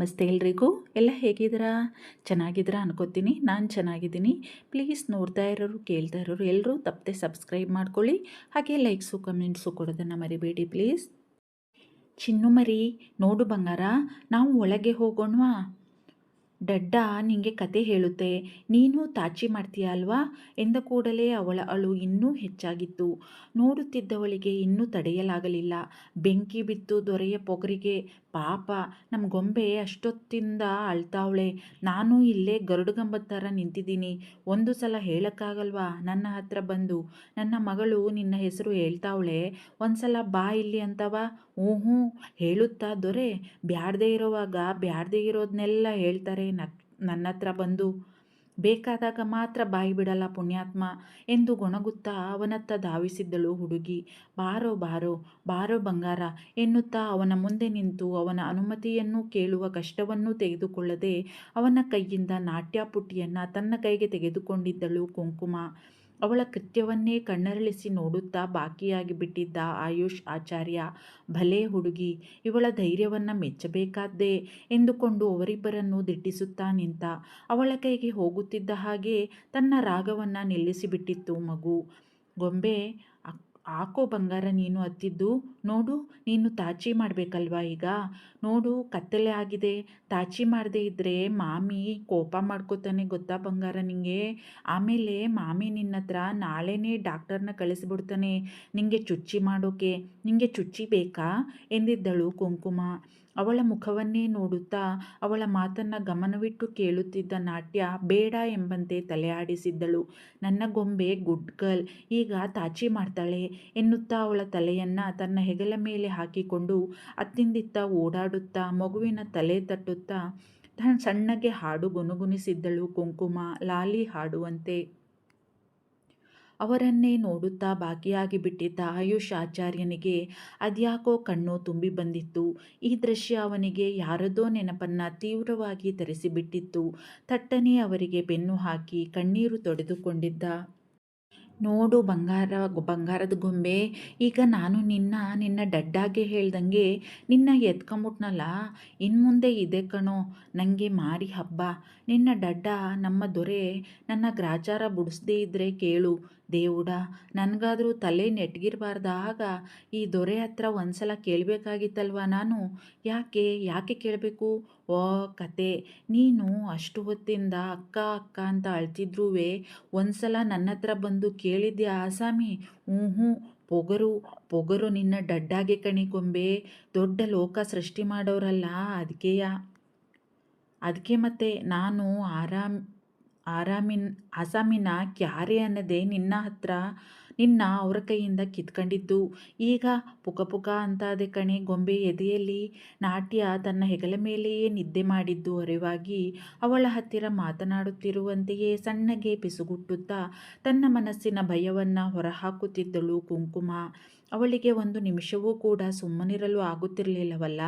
ನಮಸ್ತೆ ಎಲ್ರಿಗೂ. ಎಲ್ಲ ಹೇಗಿದ್ದೀರಾ? ಚೆನ್ನಾಗಿದ್ದೀರಾ ಅನ್ಕೋತೀನಿ. ನಾನು ಚೆನ್ನಾಗಿದ್ದೀನಿ. ಪ್ಲೀಸ್ ನೋಡ್ತಾ ಇರೋರು, ಕೇಳ್ತಾ ಇರೋರು ಎಲ್ಲರೂ ತಪ್ಪದೆ ಸಬ್ಸ್ಕ್ರೈಬ್ ಮಾಡ್ಕೊಳ್ಳಿ. ಹಾಗೆ ಲೈಕ್ಸು, ಕಮೆಂಟ್ಸು ಕೊಡೋದನ್ನು ಮರಿಬೇಡಿ ಪ್ಲೀಸ್. ಚಿನ್ನು ಮರಿ, ನೋಡು ಬಂಗಾರ, ನಾವು ಒಳಗೆ ಹೋಗೋಣವಾ? ಡಡ್ಡ ನಿಂಗೆ ಕತೆ ಹೇಳುತ್ತೆ, ನೀನು ತಾಚಿ ಮಾಡ್ತೀಯ ಅಲ್ವಾ? ಎಂದ ಕೂಡಲೇ ಅವಳ ಅಳು ಇನ್ನೂ ಹೆಚ್ಚಾಗಿತ್ತು. ನೋಡುತ್ತಿದ್ದವಳಿಗೆ ಇನ್ನೂ ತಡೆಯಲಾಗಲಿಲ್ಲ. ಬೆಂಕಿ ಬಿತ್ತು ದೊರೆಯ ಪೊಗರಿಗೆ. ಪಾಪ ನಮ್ಮ ಗೊಂಬೆ ಅಷ್ಟೊತ್ತಿಂದ ಅಳ್ತಾವಳೆ. ನಾನು ಇಲ್ಲೇ ಗರುಡುಗಂಬದ ಥರ ನಿಂತಿದ್ದೀನಿ. ಒಂದು ಸಲ ಹೇಳೋಕ್ಕಾಗಲ್ವಾ? ನನ್ನ ಹತ್ರ ಬಂದು. ನನ್ನ ಮಗಳು ನಿನ್ನ ಹೆಸರು ಹೇಳ್ತಾವಳೆ. ಒಂದು ಸಲ ಬಾ ಇಲ್ಲಿ ಅಂತವ? ಹ್ಞೂ ಹ್ಞೂ ಹೇಳುತ್ತಾ ದೊರೆ? ಬ್ಯಾಡದೇ ಇರೋವಾಗ ಬ್ಯಾಡದೇ ಇರೋದನ್ನೆಲ್ಲ ಹೇಳ್ತಾರೆ. ನಕ್ ನನ್ನ ಹತ್ರ ಬಂದು, ಬೇಕಾದಾಗ ಮಾತ್ರ ಬಾಯಿ ಬಿಡಲ್ಲ ಪುಣ್ಯಾತ್ಮ ಎಂದು ಗೊಣಗುತ್ತಾ ಅವನತ್ತ ಧಾವಿಸಿದ್ದಳು ಹುಡುಗಿ. ಬಾರೋ ಬಾರೋ ಬಾರೋ ಬಂಗಾರ ಎನ್ನುತ್ತಾ ಅವನ ಮುಂದೆ ನಿಂತು ಅವನ ಅನುಮತಿಯನ್ನು ಕೇಳುವ ಕಷ್ಟವನ್ನು ತೆಗೆದುಕೊಳ್ಳದೆ ಅವನ ಕೈಯಿಂದ ನಾಟ್ಯಪುಟ್ಟಿಯನ್ನು ತನ್ನ ಕೈಗೆ ತೆಗೆದುಕೊಂಡಿದ್ದಳು ಕುಂಕುಮ. ಅವಳ ಕೃತ್ಯವನ್ನೇ ಕಣ್ಣರಳಿಸಿ ನೋಡುತ್ತಾ ಬಾಕಿಯಾಗಿ ಬಿಟ್ಟಿದ್ದ ಆಯುಷ್ ಆಚಾರ್ಯ, ಭಲೇ ಹುಡುಗಿ, ಇವಳ ಧೈರ್ಯವನ್ನು ಮೆಚ್ಚಬೇಕಾದ್ದೇ? ಎಂದುಕೊಂಡು ಅವರಿಬ್ಬರನ್ನು ದಿಟ್ಟಿಸುತ್ತಾ ನಿಂತ ಅವಳ ಕೈಗೆ ಹೋಗುತ್ತಿದ್ದ ಹಾಗೆ ತನ್ನ ರಾಗವನ್ನು ನಿಲ್ಲಿಸಿಬಿಟ್ಟಿತ್ತು ಮಗು. ಗೊಂಬೆ ಹಾಕೋ ಬಂಗಾರ ನೀನು ಹತ್ತಿದ್ದು. ನೋಡು, ನೀನು ತಾಚಿ ಮಾಡಬೇಕಲ್ವಾ ಈಗ? ನೋಡು, ಕತ್ತಲೆ ಆಗಿದೆ. ತಾಚಿ ಮಾಡದೇ ಇದ್ದರೆ ಮಾಮಿ ಕೋಪ ಮಾಡ್ಕೋತಾನೆ ಗೊತ್ತಾ ಬಂಗಾರ ನಿಂಗೆ? ಆಮೇಲೆ ಮಾಮಿ ನಿನ್ನ ಹತ್ರ ನಾಳೆನೇ ಡಾಕ್ಟರ್ನ ಕಳಿಸ್ಬಿಡ್ತಾನೆ. ನಿಂಗೆ ಚುಚ್ಚಿ ಮಾಡೋಕೆ. ನಿಂಗೆ ಚುಚ್ಚಿ ಬೇಕಾ? ಎಂದಿದ್ದಳು ಕುಂಕುಮ. ಅವಳ ಮುಖವನ್ನೇ ನೋಡುತ್ತಾ ಅವಳ ಮಾತನ್ನು ಗಮನವಿಟ್ಟು ಕೇಳುತ್ತಿದ್ದ ನಾಟ್ಯ ಬೇಡ ಎಂಬಂತೆ ತಲೆಯಾಡಿಸಿದ್ದಳು. ನನ್ನ ಗೊಂಬೆ ಗುಡ್ ಗರ್ಲ್, ಈಗ ತಾಚಿ ಮಾಡ್ತಾಳೆ ಎನ್ನುತ್ತಾ ಅವಳ ತಲೆಯನ್ನು ತನ್ನ ಹೆಗಲ ಮೇಲೆ ಹಾಕಿಕೊಂಡು ಅತ್ತಿಂದಿತ್ತ ಓಡಾಡುತ್ತಾ ಮಗುವಿನ ತಲೆ ತಟ್ಟುತ್ತಾ ಸಣ್ಣಗೆ ಹಾಡು ಗುನುಗುನಿಸಿದ್ದಳು ಕುಂಕುಮ, ಲಾಲಿ ಹಾಡುವಂತೆ. ಅವರನ್ನೇ ನೋಡುತ್ತಾ ಬಾಕಿಯಾಗಿ ಬಿಟ್ಟಿದ್ದ ಆಯುಷ್ ಆಚಾರ್ಯನಿಗೆ ಅದ್ಯಾಕೋ ಕಣ್ಣು ತುಂಬಿ ಬಂದಿತ್ತು. ಈ ದೃಶ್ಯ ಅವನಿಗೆ ಯಾರದೋ ನೆನಪನ್ನು ತೀವ್ರವಾಗಿ ತರಿಸಿಬಿಟ್ಟಿತ್ತು. ತಟ್ಟನೆ ಅವರಿಗೆ ಬೆನ್ನು ಹಾಕಿ ಕಣ್ಣೀರು ತೊಡೆದುಕೊಂಡಿದ್ದ ನೋಡು ಬಂಗಾರ ಬಂಗಾರದ ಗೊಂಬೆ. ಈಗ ನಾನು ನಿನ್ನ ನಿನ್ನ ಡಡ್ಡಾಗೆ ಹೇಳ್ದಂಗೆ ನಿನ್ನ ಎತ್ಕೊಂಬಿಟ್ನಲ್ಲ ಇನ್ನು ಮುಂದೆ ಇದೆ ಕಣೋ ನನಗೆ ಮಾರಿ ಹಬ್ಬ. ನಿನ್ನ ಡಡ್ಡ, ನಮ್ಮ ದೊರೆ, ನನ್ನ ಗ್ರಾಚಾರ ಬಿಡಿಸ್ದೇ ಇದ್ದರೆ ಕೇಳು. ದೇವುಡ, ನನಗಾದರೂ ತಲೆ ನೆಟ್ಗಿರಬಾರ್ದಾಗ ಈ ದೊರೆ ಹತ್ರ ಒಂದು ಸಲ ಕೇಳಬೇಕಾಗಿತ್ತಲ್ವ ನಾನು? ಯಾಕೆ ಯಾಕೆ ಕೇಳಬೇಕು? ಓ ಕತೆ ನೀನು ಅಷ್ಟು ಹೊತ್ತಿಂದ ಅಕ್ಕ ಅಕ್ಕ ಅಂತ ಅಳ್ತಿದ್ರೂ ಒಂದು ಸಲ ನನ್ನ ಹತ್ರ ಬಂದು ಕೇಳಿದ್ದೆ ಆಸಾಮಿ ಹ್ಞೂ ಹ್ಞೂ ಪೊಗರು ಪೊಗರು ನಿನ್ನ ಡಡ್ಡಾಗೆ ಕಣಿಕೊಂಬೆ ದೊಡ್ಡ ಲೋಕ ಸೃಷ್ಟಿ ಮಾಡೋರಲ್ಲ ಅದಕ್ಕೆಯ ಅದಕ್ಕೆ ಮತ್ತೆ, ನಾನು ಆರಾಮ್, ಆರಾಮಿನ್, ಆಸಾಮಿನ ಕ್ಯಾರೆ ಅನ್ನದೆ ನಿನ್ನ ಹತ್ರ ನಿನ್ನ ಅವರ ಕೈಯಿಂದ ಕಿತ್ಕೊಂಡಿದ್ದು. ಈಗ ಪುಕ ಪುಕ ಅಂತಾದೆ ಕಣೆ, ಗೊಂಬೆ ಎದೆಯಲ್ಲಿ ನಾಟ್ಯ ತನ್ನ ಹೆಗಲ ಮೇಲೆಯೇ ನಿದ್ದೆ ಮಾಡಿದ್ದು ಅರಿವಾಗಿ ಅವಳ ಹತ್ತಿರ ಮಾತನಾಡುತ್ತಿರುವಂತೆಯೇ ಸಣ್ಣಗೆ ಪಿಸುಗುಟ್ಟುತ್ತಾ ತನ್ನ ಮನಸ್ಸಿನ ಭಯವನ್ನು ಹೊರಹಾಕುತ್ತಿದ್ದಳು ಕುಂಕುಮ. ಅವಳಿಗೆ ಒಂದು ನಿಮಿಷವೂ ಕೂಡ ಸುಮ್ಮನಿರಲು ಆಗುತ್ತಿರಲಿಲ್ಲವಲ್ಲ.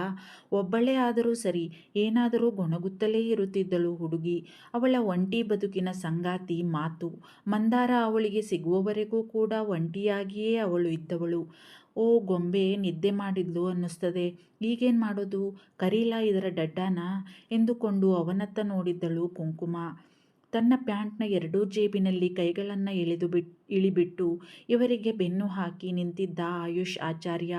ಒಬ್ಬಳೇ ಆದರೂ ಸರಿ, ಏನಾದರೂ ಗೊಣಗುತ್ತಲೇ ಇರುತ್ತಿದ್ದಳು ಹುಡುಗಿ. ಅವಳ ಒಂಟಿ ಬದುಕಿನ ಸಂಗಾತಿ ಮಾತು. ಮಂದಾರ ಅವಳಿಗೆ ಸಿಗುವವರೆಗೂ ಕೂಡ ಒಂಟಿಯಾಗಿಯೇ ಅವಳು ಇದ್ದವಳು. ಓ, ಗೊಂಬೆ ನಿದ್ದೆ ಮಾಡಿದ್ಲು ಅನ್ನಿಸ್ತದೆ. ಈಗೇನು ಮಾಡೋದು? ಕರೀಲಾ ಇದರ ಡಡ್ಡಾನ? ಎಂದುಕೊಂಡು ಅವನತ್ತ ನೋಡಿದ್ದಳು ಕುಂಕುಮ. ತನ್ನ ಪ್ಯಾಂಟ್ನ ಎರಡೂ ಜೇಬಿನಲ್ಲಿ ಕೈಗಳನ್ನು ಎಳೆದು ಬಿಟ್, ಇಳಿಬಿಟ್ಟು ಇವರಿಗೆ ಬೆನ್ನು ಹಾಕಿ ನಿಂತಿದ್ದ ಆಯುಷ್ ಆಚಾರ್ಯ,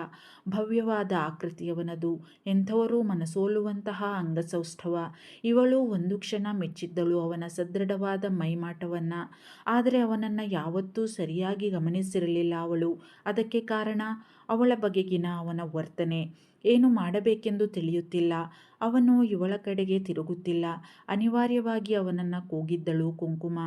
ಭವ್ಯವಾದ ಆಕೃತಿಯವನದು. ಎಂಥವರು ಮನಸೋಲುವಂತಹ ಅಂಗಸೌಷ್ಠವ. ಇವಳು ಒಂದು ಕ್ಷಣ ಮೆಚ್ಚಿದ್ದಳು ಅವನ ಸದೃಢವಾದ ಮೈಮಾಟವನ್ನು. ಆದರೆ ಅವನನ್ನು ಯಾವತ್ತೂ ಸರಿಯಾಗಿ ಗಮನಿಸಿರಲಿಲ್ಲ ಅವಳು. ಅದಕ್ಕೆ ಕಾರಣ ಅವಳ ಬಗೆಗಿನ ಅವನ ವರ್ತನೆ. ಏನು ಮಾಡಬೇಕೆಂದು ತಿಳಿಯುತ್ತಿಲ್ಲ. ಅವನು ಇವಳ ಕಡೆಗೆ ತಿರುಗುತ್ತಿಲ್ಲ. ಅನಿವಾರ್ಯವಾಗಿ ಅವನನ್ನು ಕೂಗಿದ್ದಳು ಕುಂಕುಮ.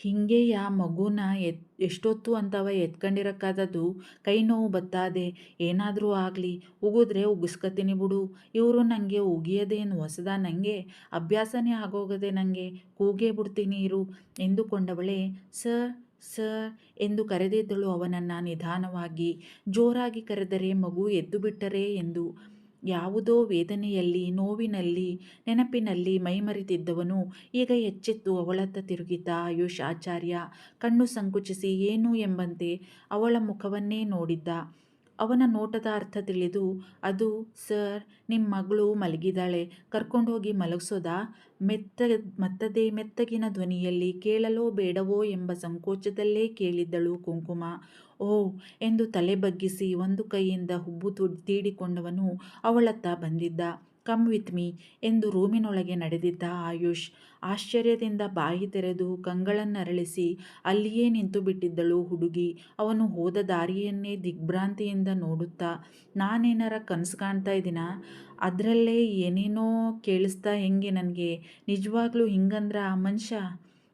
ಹಿಂಗೆಯ ಮಗುನ ಎತ್, ಎಷ್ಟೊತ್ತು ಅಂತವ ಎತ್ಕೊಂಡಿರಕ್ಕಾದದ್ದು? ಕೈ ನೋವು ಬತ್ತಾದೆ. ಏನಾದರೂ ಆಗಲಿ. ಉಗಿದ್ರೆ ಉಗಿಸ್ಕತೀನಿ ಬಿಡು. ಇವರು ನನಗೆ ಉಗಿಯೋದೇನು? ಹೊಸದ ನನಗೆ ಅಭ್ಯಾಸನೇ ಆಗೋಗದೆ ನನಗೆ ಕೂಗೇ ಬಿಡ್ತೀನಿ ಇರು. ಎಂದುಕೊಂಡವಳೆ, ಸರ್ ಸರ್, ಎಂದು ಕರೆದಿದ್ದಳು ಅವನನ್ನು ನಿಧಾನವಾಗಿ. ಜೋರಾಗಿ ಕರೆದರೆ ಮಗು ಎದ್ದು ಬಿಟ್ಟರೆ ಎಂದು. ಯಾವುದೋ ವೇದನೆಯಲ್ಲಿ, ನೋವಿನಲ್ಲಿ, ನೆನಪಿನಲ್ಲಿ ಮೈಮರೆತಿದ್ದವನು ಈಗ ಎಚ್ಚೆತ್ತು ಅವಳತ್ತ ತಿರುಗಿದ್ದ ಆಯುಷ್ ಆಚಾರ್ಯ. ಕಣ್ಣು ಸಂಕುಚಿಸಿ, ಏನು ಎಂಬಂತೆ? ಅವಳ ಮುಖವನ್ನೇ ನೋಡಿದ್ದ. ಅವನ ನೋಟದ ಅರ್ಥ ತಿಳಿದು, ಅದು ಸರ್ ನಿಮ್ಮ ಮಗಳು ಮಲಗಿದಾಳೆ ಕರ್ಕೊಂಡೋಗಿ ಮಲಗಿಸೋದಾ? ಮೆತ್ತ, ಮತ್ತದೇ ಮೆತ್ತಗಿನ ಧ್ವನಿಯಲ್ಲಿ ಕೇಳಲೋ ಬೇಡವೋ ಎಂಬ ಸಂಕೋಚದಲ್ಲೇ ಕೇಳಿದ್ದಳು ಕುಂಕುಮ. ಓ, ಎಂದು ತಲೆ ಬಗ್ಗಿಸಿ ಒಂದು ಕೈಯಿಂದ ಹುಬ್ಬು ತುಡಿ ತೀಡಿಕೊಂಡವನು ಅವಳತ್ತ ಬಂದಿದ್ದ. ಕಮ್ ವಿತ್ ಮೀ ಎಂದು ರೂಮಿನೊಳಗೆ ನಡೆದಿದ್ದ ಆಯುಷ್ ಆಶ್ಚರ್ಯದಿಂದ ಬಾಯಿ ತೆರೆದು ಕಂಗಳನ್ನರಳಿಸಿ ಅಲ್ಲಿಯೇ ನಿಂತು ಬಿಟ್ಟಿದ್ದಳು ಹುಡುಗಿ. ಅವನು ಹೋದ ದಾರಿಯನ್ನೇ ದಿಗ್ಭ್ರಾಂತಿಯಿಂದ ನೋಡುತ್ತಾ, ನಾನೇನಾರ ಕನಸು ಕಾಣ್ತಾ ಇದ್ದೀನ? ಅದರಲ್ಲೇ ಏನೇನೋ ಕೇಳಿಸ್ತಾ ಹೆಂಗೆ ನನಗೆ? ನಿಜವಾಗ್ಲೂ ಹಿಂಗಂದ್ರೆ ಆ ಮನುಷ್ಯ?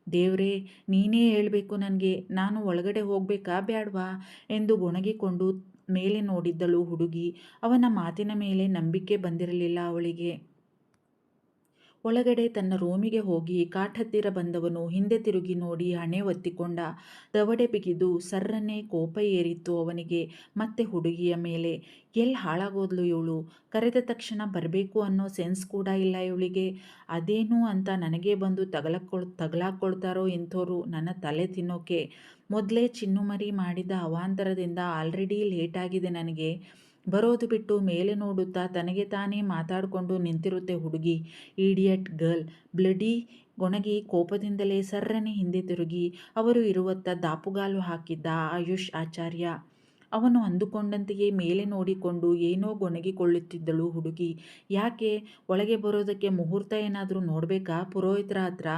ದೇವ್ರೇ, ನೀನೇ ಹೇಳಬೇಕು ನನಗೆ. ನಾನು ಒಳಗಡೆ ಹೋಗಬೇಕಾ ಬ್ಯಾಡ್ವಾ? ಎಂದು ಗೊಣಗಿಕೊಂಡು ಮೇಲೆ ನೋಡಿದ್ದಳು ಹುಡುಗಿ. ಅವನ ಮಾತಿನ ಮೇಲೆ ನಂಬಿಕೆ ಬಂದಿರಲಿಲ್ಲ ಅವಳಿಗೆ. ಒಳಗಡೆ ತನ್ನ ರೂಮಿಗೆ ಹೋಗಿ ಕಾಟ್ ಹತ್ತಿರ ಬಂದವನು ಹಿಂದೆ ತಿರುಗಿ ನೋಡಿ ಹಣೆ ಒತ್ತಿಕೊಂಡ ದವಡೆ ಬಿಗಿದು ಸರ್ರನ್ನೇ ಕೋಪ ಏರಿತ್ತು ಅವನಿಗೆ. ಮತ್ತೆ ಹುಡುಗಿಯ ಮೇಲೆ ಎಲ್ಲಿ ಹಾಳಾಗೋದ್ಲು ಇವಳು? ಕರೆದ ತಕ್ಷಣ ಬರಬೇಕು ಅನ್ನೋ ಸೆನ್ಸ್ ಕೂಡ ಇಲ್ಲ ಇವಳಿಗೆ. ಅದೇನು ಅಂತ ನನಗೆ ಬಂದು ತಗಲಕ್ಕೊಳ್ ತಗಲಾಕ್ಕೊಳ್ತಾರೋ ಇಂಥವ್ರು ನನ್ನ ತಲೆ ತಿನ್ನೋಕೆ. ಮೊದಲೇ ಚಿನ್ನುಮರಿ ಮಾಡಿದ ಅವಾಂತರದಿಂದ ಆಲ್ರೆಡಿ ಲೇಟಾಗಿದೆ ನನಗೆ. ಬರೋದು ಬಿಟ್ಟು ಮೇಲೆ ನೋಡುತ್ತಾ ತನಗೆ ತಾನೇ ಮಾತಾಡಿಕೊಂಡು ನಿಂತಿರುತ್ತೆ ಹುಡುಗಿ. Idiot girl. ಬ್ಲಡಿ ಗೊಣಗಿ ಕೋಪದಿಂದಲೇ ಸರ್ರನೆ ಹಿಂದೆ ತಿರುಗಿ. ಅವರು ಇರುವತ್ತ ದಾಪುಗಾಲು ಹಾಕಿದ್ದ ಆಯುಷ್ ಆಚಾರ್ಯ. ಅವನು ಅಂದುಕೊಂಡಂತೆಯೇ ಮೇಲೆ ನೋಡಿಕೊಂಡು ಏನೋ ಗೊಣಗಿಕೊಳ್ಳುತ್ತಿದ್ದಳು ಹುಡುಗಿ. ಯಾಕೆ? ಒಳಗೆ ಬರೋದಕ್ಕೆ ಮುಹೂರ್ತ ಏನಾದರೂ ನೋಡಬೇಕಾ? ಪುರೋಹಿತರ ಹತ್ರ?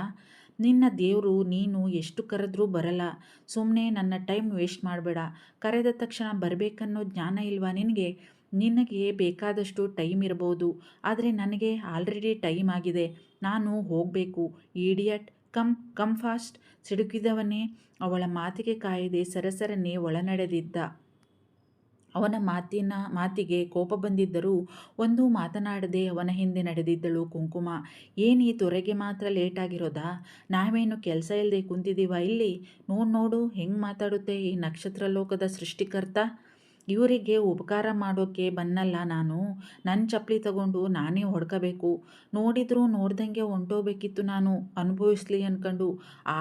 ನಿನ್ನ ದೇವರು ನೀನು ಎಷ್ಟು ಕರೆದ್ರೂ ಬರಲ್ಲ. ಸುಮ್ಮನೆ ನನ್ನ ಟೈಮ್ ವೇಸ್ಟ್ ಮಾಡಬೇಡ. ಕರೆದ ತಕ್ಷಣ ಬರಬೇಕನ್ನೋ ಜ್ಞಾನ ಇಲ್ವಾ ನಿನಗೆ? ನಿನಗೆ ಬೇಕಾದಷ್ಟು ಟೈಮ್ ಇರಬಹುದು ಆದರೆ ನನಗೆ ಆಲ್ರೆಡಿ ಟೈಮ್ ಆಗಿದೆ. ನಾನು ಹೋಗಬೇಕು. Idiot come come fast. ಸಿಡುಕಿದವನೇ ಅವಳ ಮಾತಿಗೆ ಕಾಯದೆ ಸರಸರನೆ ಒಳನಡೆದಿದ್ದ. ಅವನ ಮಾತಿನ, ಮಾತಿಗೆ ಕೋಪ ಬಂದಿದ್ದರೂ ಒಂದು ಮಾತನಾಡದೆ ಅವನ ಹಿಂದೆ ನಡೆದಿದ್ದಳು ಕುಂಕುಮ. ಏನು ಈ ತೊರೆಗೆ ಮಾತ್ರ ಲೇಟಾಗಿರೋದಾ? ನಾವೇನು ಕೆಲಸ ಇಲ್ಲದೆ ಕುಂತಿದ್ದೀವ ಇಲ್ಲಿ? ನೋಡು ನೋಡು, ಹೆಂಗೆ ಮಾತಾಡುತ್ತೆ ಈ ನಕ್ಷತ್ರ ಲೋಕದ ಸೃಷ್ಟಿಕರ್ತ? ಇವರಿಗೆ ಉಪಕಾರ ಮಾಡೋಕ್ಕೆ ಬನ್ನಲ್ಲ ನಾನು. ನನ್ನ ಚಪ್ಪಲಿ ತಗೊಂಡು ನಾನೇ ಹೊಡ್ಕೋಬೇಕು. ನೋಡಿದರೂ ನೋಡ್ದಂಗೆ ಹೊಂಟೋಗ್ಬೇಕಿತ್ತು ನಾನು. ಅನುಭವಿಸ್ಲಿ ಅಂದ್ಕೊಂಡು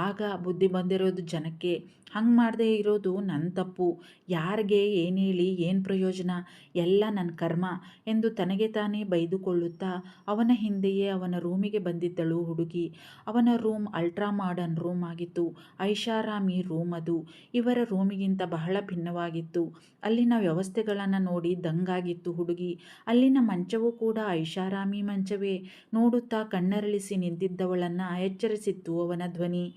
ಆಗ ಬುದ್ಧಿ ಬಂದಿರೋದು ಜನಕ್ಕೆ. ಹಂಗೆ ಮಾಡದೇ ಇರೋದು ನನ್ನ ತಪ್ಪು. ಯಾರಿಗೆ ಏನು ಹೇಳಿ, ಏನು ಪ್ರಯೋಜನ? ಎಲ್ಲ ನನ್ನ ಕರ್ಮ ಎಂದು ತನಗೆ ತಾನೇ ಬೈದುಕೊಳ್ಳುತ್ತಾ ಅವನ ಹಿಂದೆಯೇ ಅವನ ರೂಮಿಗೆ ಬಂದಿದ್ದಳು ಹುಡುಗಿ. ಅವನ ರೂಮ್ ಅಲ್ಟ್ರಾ ಮಾಡರ್ನ್ ರೂಮ್ ಆಗಿತ್ತು. ಐಷಾರಾಮಿ ರೂಮ್ ಅದು. ಇವರ ರೂಮಿಗಿಂತ ಬಹಳ ಭಿನ್ನವಾಗಿತ್ತು. ಅಲ್ಲಿನ ವ್ಯವಸ್ಥೆಗಳನ್ನು ನೋಡಿ ದಂಗಾಗಿತ್ತು ಹುಡುಗಿ. ಅಲ್ಲಿನ ಮಂಚವೂ ಕೂಡ ಐಷಾರಾಮಿ ಮಂಚವೇ. ನೋಡುತ್ತಾ ಕಣ್ಣರಳಿಸಿ ನಿಂತಿದ್ದವಳನ್ನು ಎಚ್ಚರಿಸಿತ್ತು ಅವನ ಧ್ವನಿ.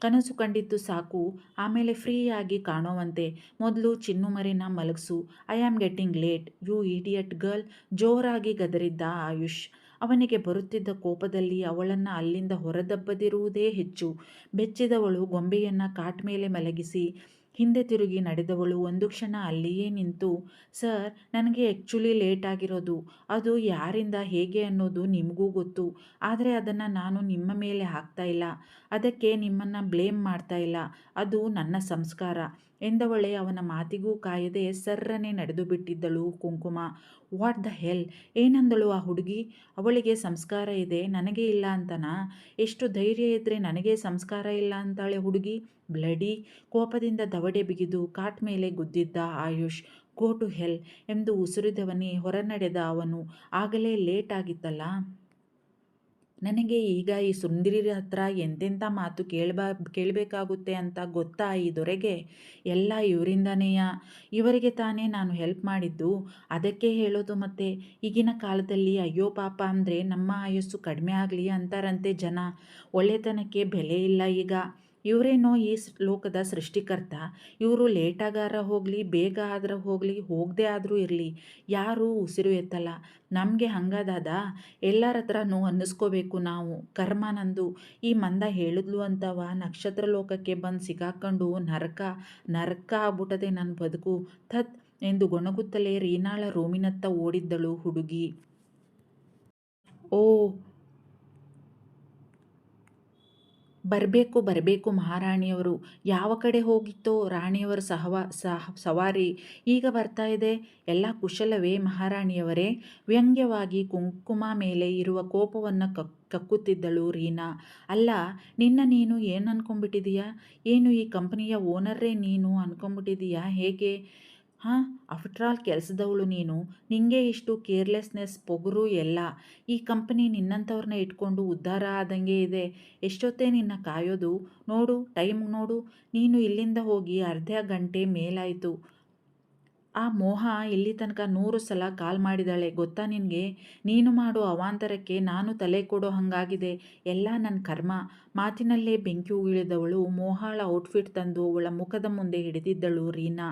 ಕನಸು ಕಂಡಿದ್ದು ಸಾಕು, ಆಮೇಲೆ ಫ್ರೀಯಾಗಿ ಕಾಣೋವಂತೆ. ಮೊದಲು ಚಿನ್ನುಮರಿನ ಮಲಗಿಸು I am getting late you idiot girl ಜೋರಾಗಿ ಗದರಿದ್ದ ಆಯುಷ್. ಅವನಿಗೆ ಬರುತ್ತಿದ್ದ ಕೋಪದಲ್ಲಿ ಅವಳನ್ನು ಅಲ್ಲಿಂದ ಹೊರದಬ್ಬದಿರುವುದೇ ಹೆಚ್ಚು. ಬೆಚ್ಚಿದವಳು ಗೊಂಬೆಯನ್ನು ಕಾಟ್ ಮೇಲೆ ಮಲಗಿಸಿ ಹಿಂದೆ ತಿರುಗಿ ನಡೆದವಳು ಒಂದು ಕ್ಷಣ ಅಲ್ಲಿಯೇ ನಿಂತು, ಸರ್, ನನಗೆ ಆ್ಯಕ್ಚುಲಿ ಲೇಟ್ ಆಗಿರೋದು. ಅದು ಯಾರಿಂದ, ಹೇಗೆ ಅನ್ನೋದು ನಿಮಗೂ ಗೊತ್ತು. ಆದರೆ ಅದನ್ನು ನಾನು ನಿಮ್ಮ ಮೇಲೆ ಹಾಕ್ತಾ ಇಲ್ಲ. ಅದಕ್ಕೆ ನಿಮ್ಮನ್ನು ಬ್ಲೇಮ್ ಮಾಡ್ತಾ ಇಲ್ಲ. ಅದು ನನ್ನ ಸಂಸ್ಕಾರ. ಎಂದವಳೆ ಅವನ ಮಾತಿಗೂ ಕಾಯದೆ ಸರ್ರನೆ ನಡೆದು ಬಿಟ್ಟಿದ್ದಳು ಕುಂಕುಮ. What the hell? ಏನಂದಳು ಆ ಹುಡುಗಿ? ಅವಳಿಗೆ ಸಂಸ್ಕಾರ ಇದೆ, ನನಗೆ ಇಲ್ಲ ಅಂತನಾ? ಎಷ್ಟು ಧೈರ್ಯ ಇದ್ದರೆ ನನಗೆ ಸಂಸ್ಕಾರ ಇಲ್ಲ ಅಂತಾಳೆ ಹುಡುಗಿ. ಬ್ಲಡಿ! ಕೋಪದಿಂದ ದವಡೆ ಬಿಗಿದು ಕಾಟ್ ಮೇಲೆ ಗುದ್ದಿದ್ದ ಆಯುಷ್. Go to hell! ಎಂದು ಉಸಿರಿದವನೇ ಹೊರನಡೆದ ಅವನು. ಆಗಲೇ ಲೇಟ್ ಆಗಿತ್ತಲ್ಲ? ನನಗೆ ಈಗ ಈ ಸುಂದರಿರ ಹತ್ರ ಎಂತೆಂಥ ಮಾತು ಕೇಳಬಾ, ಕೇಳಬೇಕಾಗುತ್ತೆ ಅಂತ ಗೊತ್ತಾ ಈ ದೊರೆಗೆ? ಎಲ್ಲ ಇವರಿಂದನೇಯ ಇವರಿಗೆ ತಾನೇ ನಾನು ಹೆಲ್ಪ್ ಮಾಡಿದ್ದು. ಅದಕ್ಕೆ ಹೇಳೋದು ಮತ್ತೆ, ಈಗಿನ ಕಾಲದಲ್ಲಿ ಅಯ್ಯೋ ಪಾಪ ಅಂದರೆ ನಮ್ಮ ಆಯಸ್ಸು ಕಡಿಮೆ ಆಗಲಿ ಅಂತಾರಂತೆ ಜನ. ಒಳ್ಳೆತನಕ್ಕೆ ಬೆಲೆ ಇಲ್ಲ ಈಗ. ಇವರೇನೋ ಈ ಲೋಕದ ಸೃಷ್ಟಿಕರ್ತ. ಇವರು ಲೇಟಾಗಾರ ಹೋಗಲಿ, ಬೇಗ ಆದ್ರೆ ಹೋಗಲಿ, ಹೋಗದೆ ಆದರೂ ಇರಲಿ. ಯಾರೂ ಉಸಿರು ಎತ್ತಲ್ಲ. ನಮಗೆ ಹಂಗದಾದ. ಎಲ್ಲರ ಹತ್ರನೂ ಅನ್ನಿಸ್ಕೋಬೇಕು ನಾವು. ಕರ್ಮ ನಂದು. ಈ ಮಂದ ಹೇಳಿದ್ಲು ಅಂತವ ನಕ್ಷತ್ರ ಲೋಕಕ್ಕೆ ಬಂದು ಸಿಗಾಕೊಂಡು ನರಕ ನರಕ ಆಗ್ಬಿಟ್ಟದೆ ನನ್ನ ಬದುಕು. ಥತ್ ಎಂದು ಗೊಣಗುತ್ತಲೇ ರೀನಾಳ ರೋಮಿನತ್ತ ಓಡಿದ್ದಳು ಹುಡುಗಿ. ಓ ಬರಬೇಕು ಬರಬೇಕು ಮಹಾರಾಣಿಯವರು. ಯಾವ ಕಡೆ ಹೋಗಿತ್ತೋ ರಾಣಿಯವರ ಸಹವಾ, ಸಹ, ಸವಾರಿ. ಈಗ ಬರ್ತಾ ಇದೆ. ಎಲ್ಲ ಕುಶಲವೇ ಮಹಾರಾಣಿಯವರೇ. ವ್ಯಂಗ್ಯವಾಗಿ ಕುಂಕುಮ ಮೇಲೆ ಇರುವ ಕೋಪವನ್ನು ಕಕ್, ಕಕ್ಕುತ್ತಿದ್ದಳು ರೀನಾ. ಅಲ್ಲ, ನಿನ್ನ ನೀನು ಏನು ಅಂದ್ಕೊಂಬಿಟ್ಟಿದೀಯಾ ಏನು ಈ ಕಂಪನಿಯ ಓನರೇ ನೀನು ಅಂದ್ಕೊಂಬಿಟ್ಟಿದೀಯಾ ಹೇಗೆ? ಹಾಂ ಆಫ್ಟರ್ ಆಲ್ ಕೆಲಸದವಳು ನೀನು. ನಿಂಗೆ ಇಷ್ಟು ಕೇರ್ಲೆಸ್ನೆಸ್, ಪೊಗರು ಎಲ್ಲ. ಈ ಕಂಪನಿ ನಿನ್ನಂಥವ್ರನ್ನ ಇಟ್ಕೊಂಡು ಉದ್ಧಾರ ಆದಂಗೆ ಇದೆ. ಎಷ್ಟೊತ್ತೇ ನಿನ್ನ ಕಾಯೋದು, ನೋಡು, ಟೈಮ್ ನೋಡು. ನೀನು ಇಲ್ಲಿಂದ ಹೋಗಿ ಅರ್ಧ ಗಂಟೆ ಮೇಲಾಯಿತು. ಆ ಮೋಹ ಇಲ್ಲಿ ತನಕ ನೂರು ಸಲ ಕಾಲ್ ಮಾಡಿದಾಳೆ. ಗೊತ್ತಾ ನಿನಗೆ? ನೀನು ಮಾಡೋ ಅವಾಂತರಕ್ಕೆ ನಾನು ತಲೆ ಕೊಡೋ ಹಾಗಾಗಿದೆ. ಎಲ್ಲ ನನ್ನ ಕರ್ಮ. ಮಾತಿನಲ್ಲೇ ಬೆಂಕಿ ಉಗಿಳಿದವಳು. ಮೋಹಾಳ ಔಟ್ಫಿಟ್ ತಂದು ಅವಳ ಮುಖದ ಮುಂದೆ ಹಿಡಿದಿದ್ದಳು ರೀನಾ.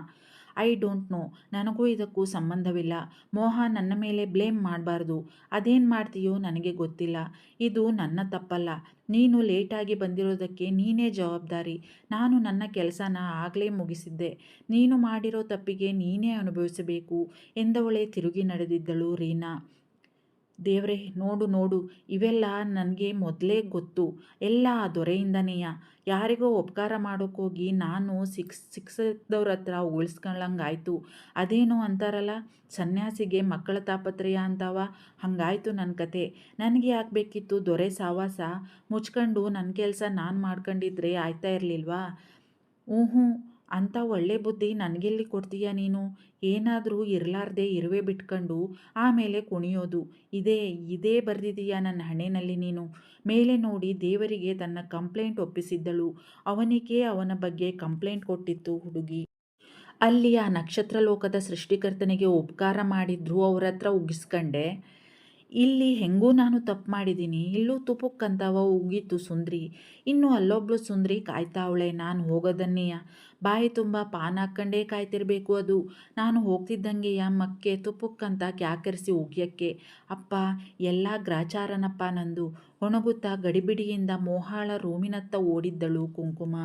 ಐ ಡೋಂಟ್ ನೋ ನನಗೂ ಇದಕ್ಕೂ ಸಂಬಂಧವಿಲ್ಲ. ಮೋಹ ನನ್ನ ಮೇಲೆ ಬ್ಲೇಮ್ ಮಾಡಬಾರ್ದು. ಅದೇನು ಮಾಡ್ತೀಯೋ ನನಗೆ ಗೊತ್ತಿಲ್ಲ. ಇದು ನನ್ನ ತಪ್ಪಲ್ಲ. ನೀನು ಲೇಟಾಗಿ ಬಂದಿರೋದಕ್ಕೆ ನೀನೇ ಜವಾಬ್ದಾರಿ. ನಾನು ನನ್ನ ಕೆಲಸನ ಆಗಲೇ ಮುಗಿಸಿದ್ದೆ. ನೀನು ಮಾಡಿರೋ ತಪ್ಪಿಗೆ ನೀನೇ ಅನುಭವಿಸಬೇಕು ಎಂದವಳೆ ತಿರುಗಿ ನಡೆದಿದ್ದಳು ರೀನಾ. ದೇವ್ರೆ, ನೋಡು ನೋಡು, ಇವೆಲ್ಲ ನನಗೆ ಮೊದಲೇ ಗೊತ್ತು. ಎಲ್ಲ ಆ ದೊರೆಯಿಂದನೇಯ? ಯಾರಿಗೋ ಉಪಕಾರ ಮಾಡೋಕ್ಕೋಗಿ ನಾನು ಸಿಕ್ಸ್, ಸಿಕ್ಸದವ್ರ ಹತ್ರ ಉಳಿಸ್ಕೊಳ್ಳಂಗಾಯ್ತು ಅದೇನೋ ಅಂತಾರಲ್ಲ, ಸನ್ಯಾಸಿಗೆ ಮಕ್ಕಳ ತಾಪತ್ರಯ ಅಂತಾವ? ಹಾಗಾಯ್ತು ನನ್ನ ಕತೆ. ನನಗೆ ಆಗಬೇಕಿತ್ತು ಬೇಕಿತ್ತು ದೊರೆ ಸಾವಾಸ? ಮುಚ್ಕೊಂಡು ನನ್ನ ಕೆಲಸ ನಾನು ಮಾಡ್ಕೊಂಡಿದ್ರೆ ಆಯ್ತಾ ಇರಲಿಲ್ವಾ? ಹ್ಞೂ ಅಂಥ ಒಳ್ಳೆ ಬುದ್ಧಿ ನನಗೆಲ್ಲಿ ಕೊಡ್ತೀಯ ನೀನು? ಏನಾದರೂ ಇರಲಾರ್ದೆ ಇರುವೆ ಬಿಟ್ಕೊಂಡು ಆಮೇಲೆ ಕುಣಿಯೋದು. ಇದೇ ಇದೇ ಬರೆದಿದೀಯ ನನ್ನ ಹಣೆಯಲ್ಲಿ ನೀನು. ಮೇಲೆ ನೋಡಿ ದೇವರಿಗೆ ತನ್ನ ಕಂಪ್ಲೇಂಟ್ ಒಪ್ಪಿಸಿದ್ದಳು. ಅವನಿಗೆ ಅವನ ಬಗ್ಗೆ ಕಂಪ್ಲೇಂಟ್ ಕೊಟ್ಟಿತ್ತು ಹುಡುಗಿ. ಅಲ್ಲಿ ಆ ನಕ್ಷತ್ರ ಲೋಕದ ಸೃಷ್ಟಿಕರ್ತನಿಗೆ ಉಪಕಾರ ಮಾಡಿದ್ರು ಅವರ ಹತ್ರ ಉಗಿಸ್ಕಂಡೆ. ಇಲ್ಲಿ ಹೆಂಗೂ ನಾನು ತಪ್ಪು ಮಾಡಿದ್ದೀನಿ, ಇಲ್ಲೂ ತುಪುಕ್ಕಂತವ ಉಗೀತು ಸುಂದ್ರಿ, ಇನ್ನು ಅಲ್ಲೊಬ್ಳು ಸುಂದ್ರಿ ಕಾಯ್ತಾವಳೆ ನಾನು ಹೋಗೋದನ್ನೆಯ, ಬಾಯಿ ತುಂಬ ಪಾನ್ ಹಾಕ್ಕಂಡೇ ಕಾಯ್ತಿರಬೇಕು ಅದು, ನಾನು ಹೋಗ್ತಿದ್ದಂಗೆಯ ಮಕ್ಕೆ ತುಪ್ಪಕ್ಕಂತ ಕ್ಯಾಕರಿಸಿ ಉಗಿಯಕ್ಕೆ, ಅಪ್ಪ ಎಲ್ಲ ಗ್ರಾಚಾರನಪ್ಪ ನಂದು, ಒಣಗುತ್ತಾ ಗಡಿಬಿಡಿಯಿಂದ ಮೋಹಾಳ ರೂಮಿನತ್ತ ಓಡಿದ್ದಳು ಕುಂಕುಮ.